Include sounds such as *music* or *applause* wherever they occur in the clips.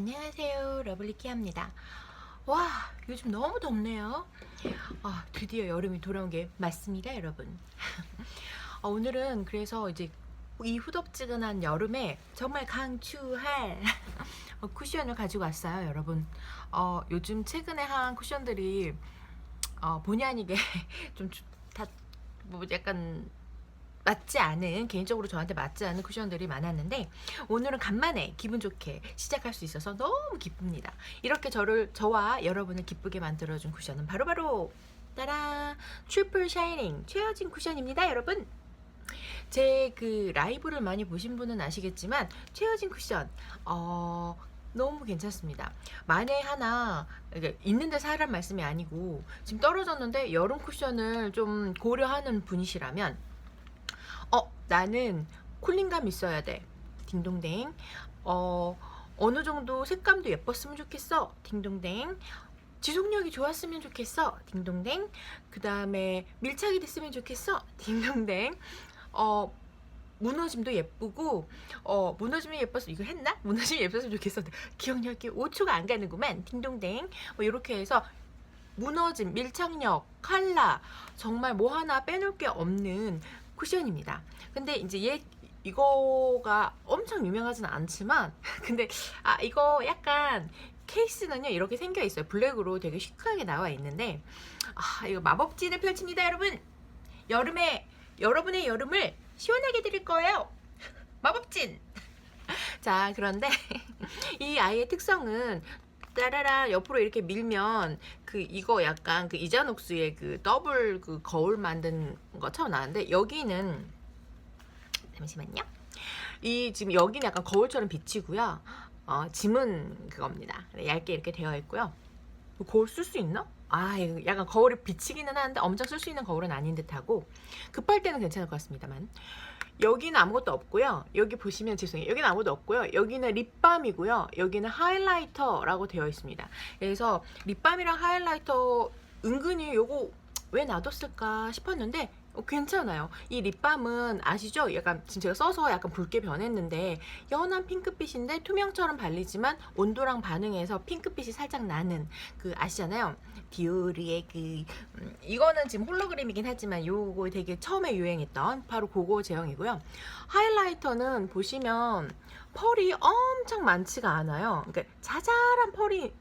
안녕하세요. 러블리키입니다. 와 요즘 너무 덥네요. 아, 드디어 여름이 돌아온 게 맞습니다 여러분. *laughs* 어, 오늘은 그래서 이제 이 후덥지근한 여름에 정말 강추할 *laughs* 어, 쿠션을 가지고 왔어요 여러분. 어, 요즘 최근에 한 쿠션들이 어, 본의 아니게 *laughs* 좀 다 뭐 약간 맞지 않은 개인적으로 저한테 맞지 않은 쿠션들이 많았는데 오늘은 간만에 기분 좋게 시작할 수 있어서 너무 기쁩니다. 이렇게 저를 저와 여러분을 기쁘게 만들어준 쿠션은 바로바로 따라 트리플 샤이닝 최여진 쿠션입니다, 여러분. 제 그 라이브를 많이 보신 분은 아시겠지만 최여진 쿠션 어 너무 괜찮습니다. 만에 하나 있는데 사람 말씀이 아니고 지금 떨어졌는데 여름 쿠션을 좀 고려하는 분이시라면 어 나는 쿨링감 있어야 돼. 딩동댕. 어 어느 정도 색감도 예뻤으면 좋겠어. 딩동댕. 지속력이 좋았으면 좋겠어. 딩동댕. 그 다음에 밀착이 됐으면 좋겠어. *laughs* 딩동댕. 어 무너짐도 예쁘고 어 무너짐이 예뻤어 이거 했나? 무너짐이 예뻤으면 좋겠어 기억력이 5초가 안 가는구만 딩동댕 뭐 이렇게 해서 무너짐 밀착력 칼라 정말 뭐 하나 빼놓을 게 없는 쿠션입니다 근데 이제 얘 이거가 엄청 유명하진 않지만 *laughs* 근데 아 이거 약간 케이스는요 이렇게 생겨 있어요 블랙으로 되게 시크하게 나와 있는데 아 이거 마법진을 펼칩니다 여러분 여름에 여러분의 여름을 시원하게 드릴 거예요. *laughs* 마법진. *laughs* 자, 그런데 이 아이의 특성은 따라라 옆으로 이렇게 밀면 그 이거 약간 그 이자녹스의 그 더블 그 거울 만든 것처럼 나는데 여기는 잠시만요. 이 지금 여기는 약간 거울처럼 비치고요. 어, 짐은 그겁니다. 얇게 이렇게 되어 있고요. 거울 쓸 수 있나? 아, 약간 거울이 비치기는 하는데 엄청 쓸 수 있는 거울은 아닌 듯하고 급할 때는 괜찮을 것 같습니다만 여기는 아무것도 없고요. 여기 보시면 죄송해요. 여기는 아무것도 없고요. 여기는 립밤이고요. 여기는 하이라이터라고 되어 있습니다. 그래서 립밤이랑 하이라이터 은근히 요거 왜 놔뒀을까 싶었는데 어, 괜찮아요. 이 립밤은 아시죠? 약간 지금 제가 써서 약간 붉게 변했는데 연한 핑크빛인데 투명처럼 발리지만 온도랑 반응해서 핑크빛이 살짝 나는 그 아시잖아요. 디오르의 그 음, 이거는 지금 홀로그램이긴 하지만 요거 되게 처음에 유행했던 바로 그거 제형이고요. 하이라이터는 보시면 펄이 엄청 많지가 않아요. 그러니까 자잘한 펄이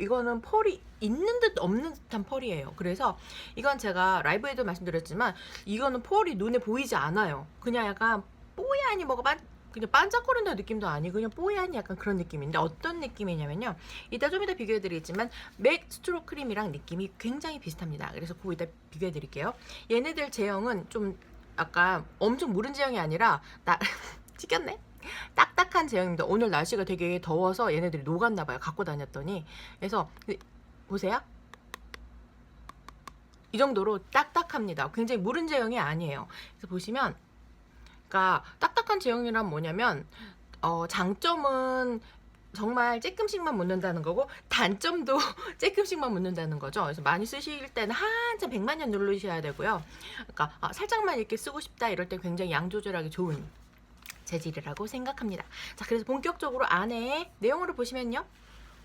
이거는 펄이 있는 듯 없는 듯한 펄이에요. 그래서 이건 제가 라이브에도 말씀드렸지만 이거는 펄이 눈에 보이지 않아요. 그냥 약간 뽀얀이 뭐가 반 그냥 반짝거린다는 느낌도 아니고 그냥 뽀얀 약간 그런 느낌인데 어떤 느낌이냐면요. 이따 좀 이따 비교해드리겠지만 맥 스트로 크림이랑 느낌이 굉장히 비슷합니다. 그래서 그거 이따 비교해드릴게요. 얘네들 제형은 좀 약간 엄청 무른 제형이 아니라 나 *laughs* 찍혔네? 딱딱한 제형입니다. 오늘 날씨가 되게 더워서 얘네들이 녹았나 봐요. 갖고 다녔더니 그래서 보세요. 이 정도로 딱딱합니다. 굉장히 무른 제형이 아니에요. 그래서 보시면 그러니까 딱딱한 제형이란 뭐냐면 어, 장점은 정말 조금씩만 묻는다는 거고 단점도 *laughs* 조금씩만 묻는다는 거죠. 그래서 많이 쓰실 때는 한참 100만 년 누르셔야 되고요. 그러니까 아, 살짝만 이렇게 쓰고 싶다 이럴 때 굉장히 양 조절하기 좋은 재질이라고 생각합니다. 자, 그래서 본격적으로 안에 내용으로 보시면요.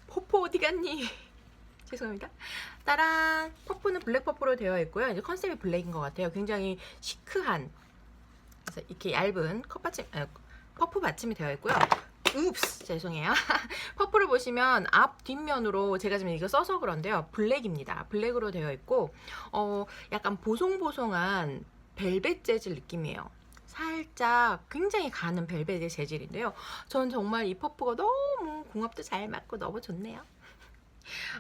포포 어디 갔니? *laughs* 죄송합니다. 따란 퍼프는 블랙 퍼프로 되어 있고요. 이제 컨셉이 블랙인 것 같아요. 굉장히 시크한 그래서 이렇게 얇은 컵 받침, 아, 퍼프 받침이 되어 있고요. 읍스 죄송해요. *laughs* 퍼프를 보시면 앞 뒷면으로 제가 지금 이거 써서 그런데요. 블랙입니다. 블랙으로 되어 있고 어 약간 보송보송한 벨벳 재질 느낌이에요. 살짝 굉장히 가는 벨벳의 재질인데요. 전 정말 이 퍼프가 너무 궁합도 잘 맞고 너무 좋네요.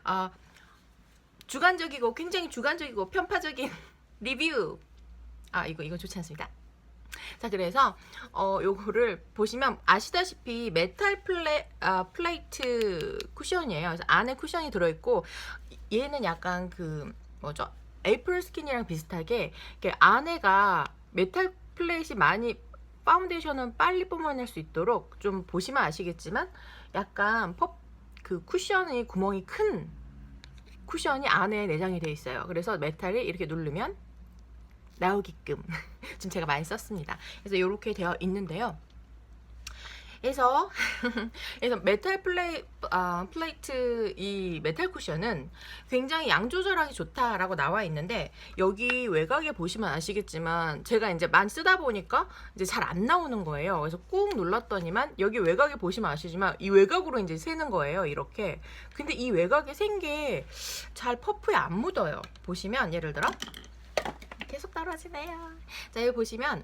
아 주관적이고 굉장히 주관적이고 편파적인 *laughs* 리뷰. 아 이거 이거 좋지 않습니다. 자 그래서 어 요거를 보시면 아시다시피 메탈 플레 아 플레이트 쿠션이에요. 그래서 안에 쿠션이 들어 있고 얘는 약간 그 뭐죠? 에이프릴 스킨이랑 비슷하게 안에가 메탈 플레이트 많이 파운데이션은 빨리 뿜어낼 수 있도록 좀 보시면 아시겠지만 약간 퍼, 그 쿠션이 구멍이 큰 쿠션이 안에 내장이 되어 있어요. 그래서 메탈이 이렇게 누르면 나오게끔 *laughs* 지금 제가 많이 썼습니다. 그래서 이렇게 되어 있는데요. 그래서 *laughs* 그래서 메탈 플레이 아, 플레이트 이 메탈 쿠션은 굉장히 양 조절하기 좋다라고 나와 있는데 여기 외곽에 보시면 아시겠지만 제가 이제 많이 쓰다 보니까 이제 잘 안 나오는 거예요. 그래서 꾹 눌렀더니만 여기 외곽에 보시면 아시지만 이 외곽으로 이제 새는 거예요. 이렇게. 근데 이 외곽에 센게잘 퍼프에 안 묻어요. 보시면 예를 들어 계속 떨어지네요. 자 여기 보시면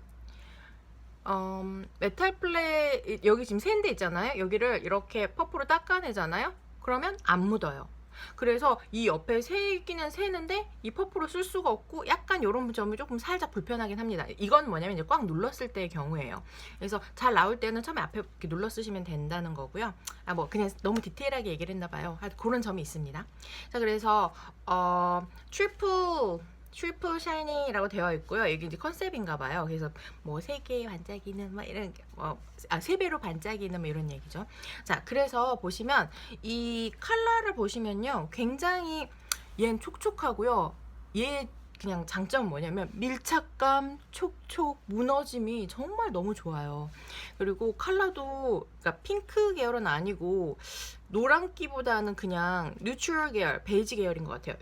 음, 메탈 플레이 여기 지금 샌드 있잖아요. 여기를 이렇게 퍼프로 닦아내잖아요. 그러면 안 묻어요. 그래서 이 옆에 새기는 새는데 이 퍼프로 쓸 수가 없고 약간 이런 점이 조금 살짝 불편하긴 합니다. 이건 뭐냐면 이제 꽉 눌렀을 때의 경우예요. 그래서 잘 나올 때는 처음에 앞에 이렇게 눌러 쓰시면 된다는 거고요. 아 뭐 그냥 너무 디테일하게 얘기를 했나 봐요. 하여튼 그런 점이 있습니다. 자 그래서 어 트리플 트리플 샤이니라고 되어 있고요. 이게 이제 컨셉인가 봐요. 그래서 뭐 세 개의 반짝이는 뭐 이런 뭐아세 배로 반짝이는 뭐 이런 얘기죠. 자, 그래서 보시면 이 컬러를 보시면요. 굉장히 얘는 촉촉하고요. 얘 그냥 장점은 뭐냐면 밀착감, 촉촉, 무너짐이 정말 너무 좋아요. 그리고 컬러도 그러니까 핑크 계열은 아니고 노란기보다는 그냥 뉴트럴 계열, 베이지 계열인 것 같아요.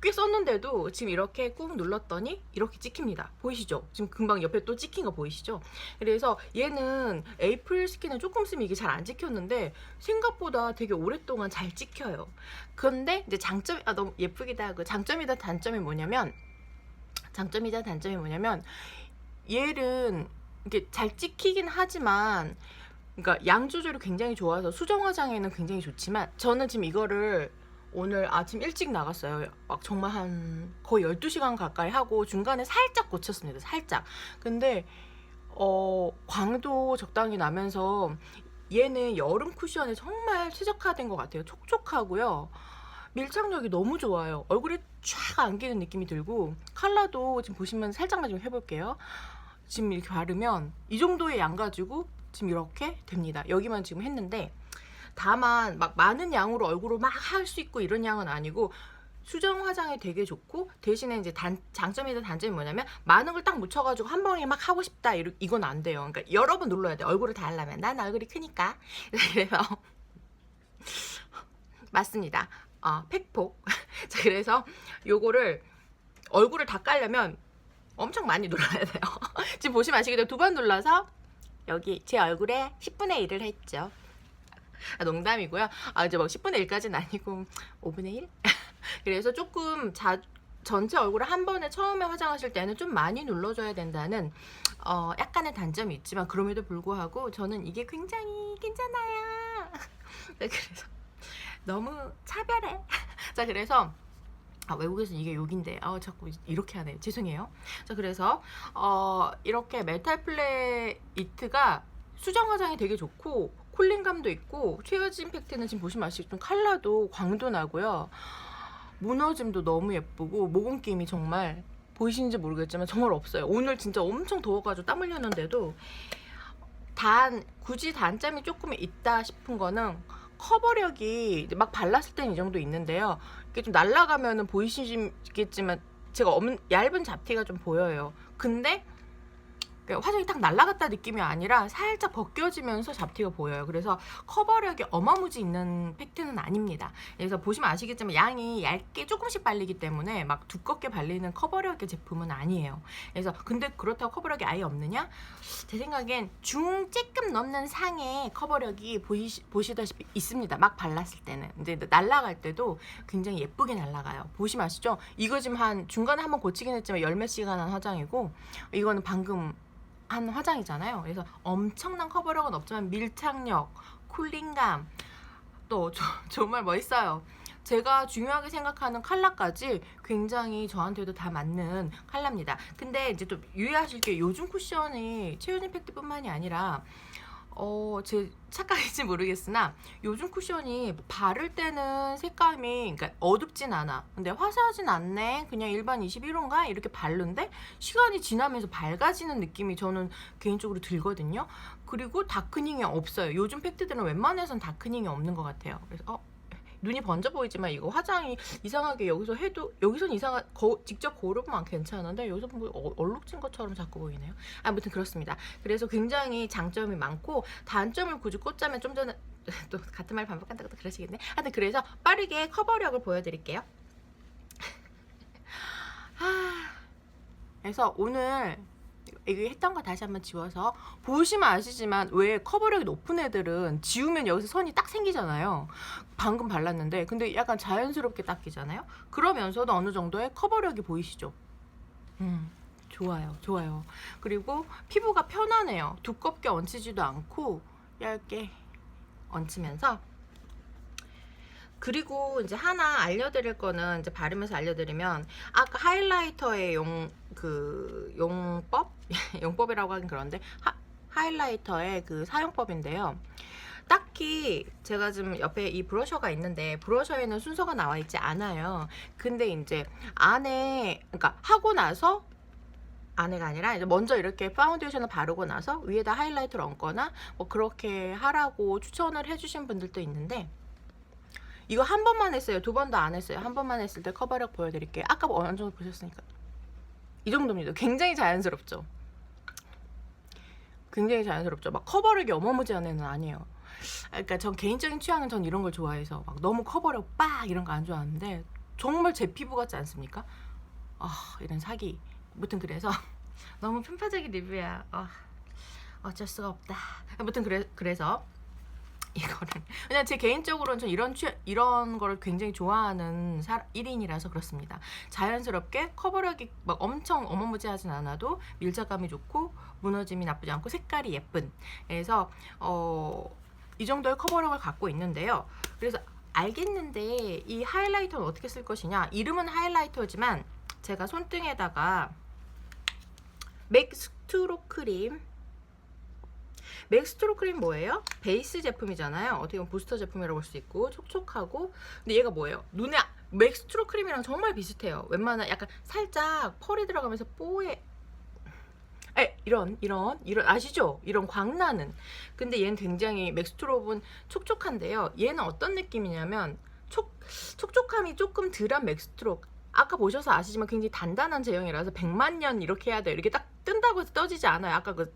꽤 썼는데도 지금 이렇게 꾹 눌렀더니 이렇게 찍힙니다. 보이시죠? 지금 금방 옆에 또 찍힌 거 보이시죠? 그래서 얘는 에이프릴 스킨은 조금 쓰면 이게 잘 안 찍혔는데 생각보다 되게 오랫동안 잘 찍혀요. 그런데 이제 장점, 아, 너무 예쁘기도 하고 장점이다 단점이 뭐냐면 장점이다 단점이 뭐냐면 얘는 이게 잘 찍히긴 하지만 그러니까 양 조절이 굉장히 좋아서 수정 화장에는 굉장히 좋지만 저는 지금 이거를 오늘 아침 일찍 나갔어요. 막 정말 한 거의 12시간 가까이 하고 중간에 살짝 고쳤습니다. 살짝. 근데 어 광도 적당히 나면서 얘는 여름 쿠션에 정말 최적화된 것 같아요. 촉촉하고요. 밀착력이 너무 좋아요. 얼굴에 쫙 안기는 느낌이 들고 컬러도 지금 보시면 살짝만 좀 해볼게요. 지금 이렇게 바르면 이 정도의 양 가지고 지금 이렇게 됩니다. 여기만 지금 했는데 다만 막 많은 양으로 얼굴을 막 할 수 있고 이런 양은 아니고 수정 화장이 되게 좋고 대신에 이제 단 장점이든 단점이 뭐냐면 많은 걸 딱 묻혀가지고 한 번에 막 하고 싶다 이러, 이건 안 돼요. 그러니까 여러 번 눌러야 돼. 얼굴을 다 하려면 난 얼굴이 크니까 *laughs* 그래서 *laughs* 맞습니다. 어, 팩폭. *laughs* 자 그래서 요거를 얼굴을 다 깔려면 엄청 많이 눌러야 돼요. 지금 보시면 아시겠죠? 두번 눌러서 여기 제 얼굴에 10분의 1을 했죠. *laughs* 아, 농담이고요. 아, 이제 막 10분의 1까지는 아니고 *laughs* 5분의 1? *laughs* 그래서 조금 자, 전체 얼굴을 한 번에 처음에 화장하실 때는 좀 많이 눌러줘야 된다는 어, 약간의 단점이 있지만 그럼에도 불구하고 저는 이게 굉장히 괜찮아요. 네, 그래서 너무 차별해. 자, 그래서 아, 외국에서 이게 욕인데, 아, 자꾸 이렇게 하네. 죄송해요. 자, 그래서, 어, 이렇게 메탈 플레이트가 수정 화장이 되게 좋고, 쿨링감도 있고, 최어진 팩트는 지금 보시면 아시겠지만 컬러도 광도 나고요. 무너짐도 너무 예쁘고, 모공김이 정말 보이시는지 모르겠지만 정말 없어요. 오늘 진짜 엄청 더워가지고 땀 흘렸는데도, 단, 굳이 단점이 조금 있다 싶은 거는 커버력이 막 발랐을 때는 이 정도 있는데요. 이게 좀 날아가면은 보이시겠지만 제가 없는 얇은 잡티가 좀 보여요. 근데 그러니까 화장이 딱 날아갔다 느낌이 아니라 살짝 벗겨지면서 잡티가 보여요. 그래서 커버력이 어마무지 있는 팩트는 아닙니다. 그래서 보시면 아시겠지만 양이 얇게 조금씩 발리기 때문에 막 두껍게 발리는 커버력의 제품은 아니에요. 그래서 근데 그렇다고 커버력이 아예 없느냐? 제 생각엔 중 쬐끔 넘는 상의 커버력이 보이시, 보시다시피 있습니다. 막 발랐을 때는. 이제 날아갈 때도 굉장히 예쁘게 날아가요. 보시면 아시죠? 이거 지금 한 중간에 한번 고치긴 했지만 열몇 시간 한 화장이고 이거는 방금 한 화장이잖아요. 그래서 엄청난 커버력은 없지만 밀착력, 쿨링감 또 저, *laughs* 정말 멋있어요. 제가 중요하게 생각하는 컬러까지 굉장히 저한테도 다 맞는 컬러입니다. 근데 이제 또 유의하실 게 요즘 쿠션이 체온 임팩트뿐만이 아니라 어, 제 착각인지 모르겠으나 요즘 쿠션이 바를 때는 색감이 그러니까 어둡진 않아. 근데 화사하진 않네. 그냥 일반 21호인가 이렇게 바른데 시간이 지나면서 밝아지는 느낌이 저는 개인적으로 들거든요. 그리고 다크닝이 없어요. 요즘 팩트들은 웬만해선 다크닝이 없는 것 같아요. 그래서 어 눈이 번져 보이지만 이거 화장이 이상하게 여기서 해도 여기선 이상한 거, 직접 고르면 괜찮은데 여기서 뭐 어- 얼룩진 것처럼 자꾸 보이네요. 아무튼 그렇습니다. 그래서 굉장히 장점이 많고 단점을 굳이 꽂자면 좀 전에 *laughs* 또 같은 말 반복한다고 또 그러시겠네. 하여튼 그래서 빠르게 커버력을 보여드릴게요. *laughs* 아, 그래서 오늘 이거 했던 거 다시 한번 지워서 보시면 아시지만 왜 커버력이 높은 애들은 지우면 여기서 선이 딱 생기잖아요. 방금 발랐는데 근데 약간 자연스럽게 닦이잖아요. 그러면서도 어느 정도의 커버력이 보이시죠? 음. 좋아요. 좋아요. 그리고 피부가 편하네요. 두껍게 얹히지도 않고 얇게 얹히면서 그리고 이제 하나 알려드릴 거는 이제 바르면서 알려드리면 아까 하이라이터의 용 그 용법 *laughs* 용법이라고 하긴 그런데 하, 하이라이터의 그 사용법인데요. 딱히 제가 지금 옆에 이 브러셔가 있는데 브러셔에는 순서가 나와 있지 않아요. 근데 이제 안에 그러니까 하고 나서 안에가 아니라 이제 먼저 이렇게 파운데이션을 바르고 나서 위에다 하이라이터를 얹거나 뭐 그렇게 하라고 추천을 해주신 분들도 있는데 이거 한 번만 했어요. 두 번도 안 했어요. 한 번만 했을 때 커버력 보여드릴게요. 아까 뭐 어느 정도 보셨으니까 이 정도입니다. 굉장히 자연스럽죠. 굉장히 자연스럽죠. 막 커버력이 어마무지한 애는 아니에요. 아, 그러니까 전 개인적인 취향은 전 이런 걸 좋아해서 막 너무 커버력 빡 이런 거 안 좋아하는데 정말 제 피부 같지 않습니까? 아 이런 사기. 아무튼 그래서 *laughs* 너무 편파적인 리뷰야. 아, 어쩔 수가 없다. 아무튼 그래 그래서 *laughs* 이거를 그냥 제 개인적으로는 전 이런 취, 이런 거를 굉장히 좋아하는 사, 1인이라서 그렇습니다. 자연스럽게 커버력이 막 엄청 어마무지하진 않아도 밀착감이 좋고 무너짐이 나쁘지 않고 색깔이 예쁜. 그래서 어, 이 정도의 커버력을 갖고 있는데요. 그래서 알겠는데 이 하이라이터는 어떻게 쓸 것이냐? 이름은 하이라이터지만 제가 손등에다가 맥스트로 크림 맥스트로 크림 뭐예요? 베이스 제품이잖아요. 어떻게 보면 부스터 제품이라고 볼수 있고 촉촉하고 근데 얘가 뭐예요? 눈에 맥스트로 크림이랑 정말 비슷해요. 웬만한 약간 살짝 펄이 들어가면서 뽀에 에 이런 이런 이런 아시죠? 이런 광나는 근데 얘는 굉장히 맥스트로는 촉촉한데요. 얘는 어떤 느낌이냐면 촉 촉촉함이 조금 덜한 맥스트로 아까 보셔서 아시지만 굉장히 단단한 제형이라서 100만 년 이렇게 해야 돼요. 이렇게 딱 뜬다고 해서 떠지지 않아요. 아까 그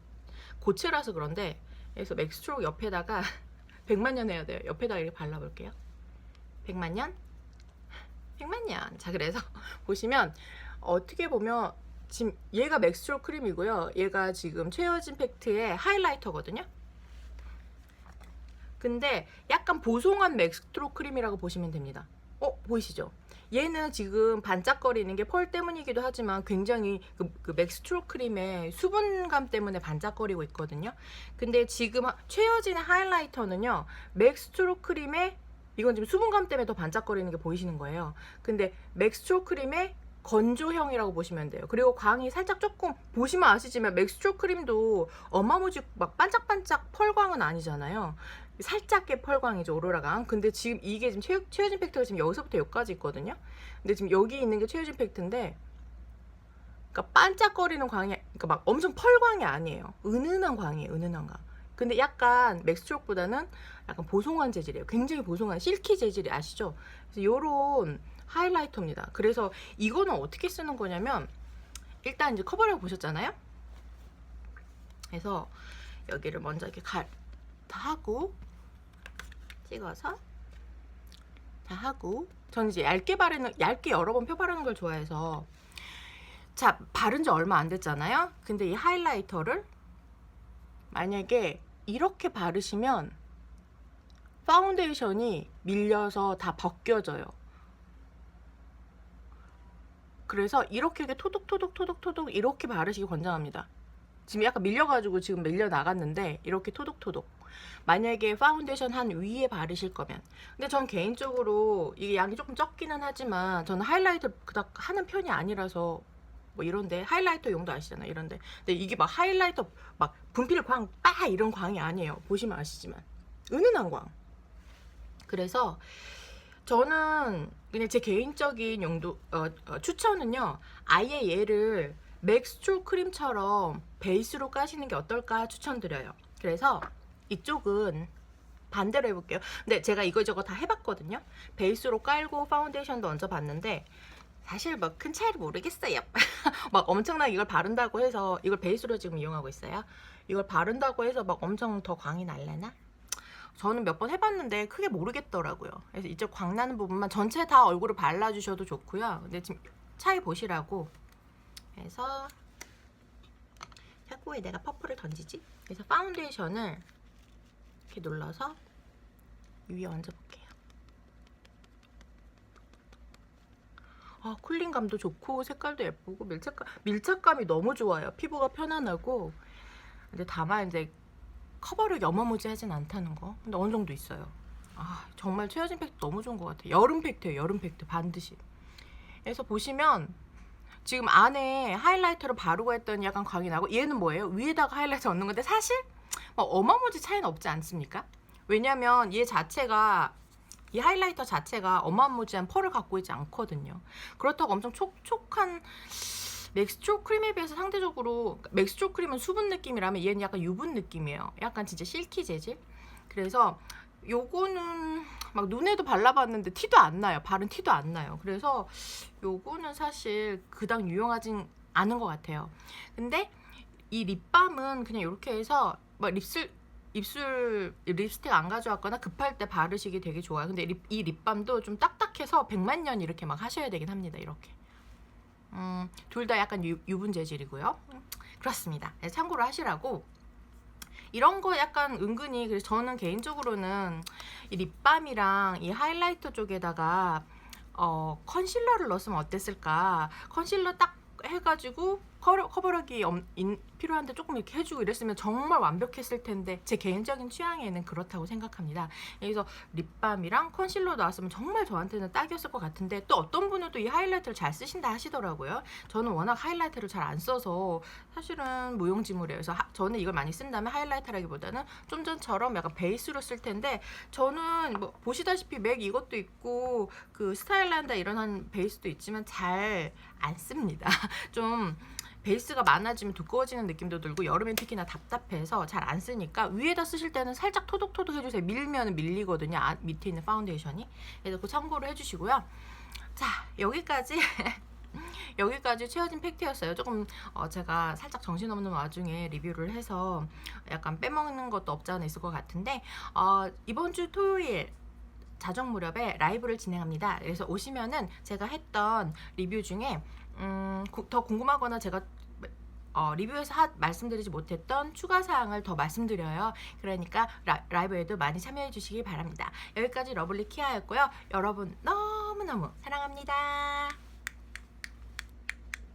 고체라서 그런데 그래서 맥스트로 옆에다가 *laughs* 100만 년 해야 돼요. 옆에다가 이렇게 발라볼게요. 100만 년? 100만 년. 자 그래서 *laughs* 보시면 어떻게 보면 지금 얘가 맥스트로 크림이고요. 얘가 지금 최어진 팩트의 하이라이터거든요. 근데 약간 보송한 맥스트로 크림이라고 보시면 됩니다. 어 보이시죠? 얘는 지금 반짝거리는 게 펄 때문이기도 하지만 굉장히 그, 그 맥스트로 크림의 수분감 때문에 반짝거리고 있거든요. 근데 지금 하- 최여진의 하이라이터는요, 맥스트로 크림의 이건 지금 수분감 때문에 더 반짝거리는 게 보이시는 거예요. 근데 맥스트로 크림의 건조형이라고 보시면 돼요. 그리고 광이 살짝 조금 보시면 아시지만 맥스트로 크림도 어마무지 막 반짝반짝 펄광은 아니잖아요. 살짝의 펄광이죠 오로라광. 근데 지금 이게 지금 최, 최효진 팩트가 지금 여기서부터 여기까지 있거든요. 근데 지금 여기 있는 게 최효진 팩트인데, 그러니까 반짝거리는 광이, 그러니까 막 엄청 펄광이 아니에요. 은은한 광이에요, 은은한 광. 근데 약간 맥스트록보다는 약간 보송한 재질이에요. 굉장히 보송한 실키 재질이 아시죠? 그래서 요런 하이라이터입니다. 그래서 이거는 어떻게 쓰는 거냐면 일단 이제 커버력 보셨잖아요. 그래서 여기를 먼저 이렇게 갈, 다 하고 찍어서 다 하고 저는 이제 얇게 바르는 얇게 여러 번 펴 바르는 걸 좋아해서 자 바른 지 얼마 안 됐잖아요. 근데 이 하이라이터를 만약에 이렇게 바르시면 파운데이션이 밀려서 다 벗겨져요. 그래서 이렇게 이렇게 토독토독토독토독 이렇게 바르시기 권장합니다. 지금 약간 밀려가지고 지금 밀려 나갔는데 이렇게 토독토독. 만약에 파운데이션 한 위에 바르실 거면. 근데 전 개인적으로 이게 양이 조금 적기는 하지만 저는 하이라이터 그닥 하는 편이 아니라서 뭐 이런데 하이라이터 용도 아시잖아요. 이런데. 근데 이게 막 하이라이터 막 분필 광 빠 이런 광이 아니에요. 보시면 아시지만 은은한 광. 그래서 저는 그냥 제 개인적인 용도 어, 어, 추천은요. 아예 얘를 맥스트로 크림처럼 베이스로 까시는 게 어떨까 추천드려요. 그래서 이쪽은 반대로 해볼게요. 근데 제가 이거저거 다 해봤거든요. 베이스로 깔고 파운데이션도 얹어봤는데 사실 뭐큰 차이를 모르겠어요. *laughs* 막 엄청나게 이걸 바른다고 해서 이걸 베이스로 지금 이용하고 있어요. 이걸 바른다고 해서 막 엄청 더 광이 날래나? 저는 몇 번 해봤는데 크게 모르겠더라고요. 그래서 이쪽 광 나는 부분만 전체 다 얼굴을 발라주셔도 좋고요. 근데 지금 차이 보시라고 해서 자꾸 왜 내가 퍼플을 던지지? 그래서 파운데이션을 이렇게 눌러서 위에 얹어볼게요. 아, 쿨링감도 좋고 색깔도 예쁘고 밀착감, 밀착감이 너무 좋아요. 피부가 편안하고 근데 다만 이제 커버력이 어마무지하진 않다는 거. 근데 어느 정도 있어요. 아, 정말 최여진 팩트 너무 좋은 것 같아요. 여름 팩트예요. 여름 팩트 반드시. 그래서 보시면 지금 안에 하이라이터를 바르고 했더니 약간 광이 나고 얘는 뭐예요? 위에다가 하이라이터 얹는 건데 사실 뭐 어마무지 차이는 없지 않습니까? 왜냐면 얘 자체가 이 하이라이터 자체가 어마무지한 펄을 갖고 있지 않거든요. 그렇다고 엄청 촉촉한 맥스트로 크림에 비해서 상대적으로 맥스트로 크림은 수분 느낌이라면 얘는 약간 유분 느낌이에요. 약간 진짜 실키 재질. 그래서 요거는 막 눈에도 발라봤는데 티도 안 나요. 바른 티도 안 나요. 그래서 요거는 사실 그닥 유용하진 않은 것 같아요. 근데 이 립밤은 그냥 이렇게 해서 막 립슬 입술 립스틱 안 가져왔거나 급할 때 바르시기 되게 좋아요. 근데 립- 이 립밤도 좀 딱딱해서 백만 년 이렇게 막 하셔야 되긴 합니다. 이렇게. 음, 둘 다 약간 유, 유분 재질이고요. 음, 그렇습니다. 네, 참고로 하시라고. 이런 거 약간 은근히 그래서 저는 개인적으로는 이 립밤이랑 이 하이라이터 쪽에다가 어, 컨실러를 넣었으면 어땠을까? 컨실러 딱 해가지고 커버, 커버력이 엄- 인- 필요한데 조금 이렇게 해주고 이랬으면 정말 완벽했을 텐데 제 개인적인 취향에는 그렇다고 생각합니다. 그래서 립밤이랑 컨실러 나왔으면 정말 저한테는 딱이었을 것 같은데 또 어떤 분은 또 이 하이라이터를 잘 쓰신다 하시더라고요. 저는 워낙 하이라이터를 잘 안 써서 사실은 무용지물이에요. 그래서 하- 저는 이걸 많이 쓴다면 하이라이터라기보다는 좀 전처럼 약간 베이스로 쓸 텐데 저는 뭐 보시다시피 맥 이것도 있고 그 스타일란다 이런 한 베이스도 있지만 잘 안 씁니다. *laughs* 좀 베이스가 많아지면 두꺼워지는 느낌도 들고 여름엔 특히나 답답해서 잘 안 쓰니까 위에다 쓰실 때는 살짝 토독토독 해주세요. 밀면 밀리거든요. 아, 밑에 있는 파운데이션이. 그래서 그 참고로 해주시고요. 자 여기까지 *laughs* 여기까지 채워진 팩트였어요. 조금 어, 제가 살짝 정신없는 와중에 리뷰를 해서 약간 빼먹는 것도 없지 않아 있을 것 같은데 어, 이번 주 토요일 자정 무렵에 라이브를 진행합니다. 그래서 오시면은 제가 했던 리뷰 중에 음, 구- 더 궁금하거나 제가 어, 리뷰에서 하, 말씀드리지 못했던 추가 사항을 더 말씀드려요. 그러니까 라, 라이브에도 많이 참여해 주시기 바랍니다. 여기까지 러블리 키아였고요. 여러분 너무너무 사랑합니다.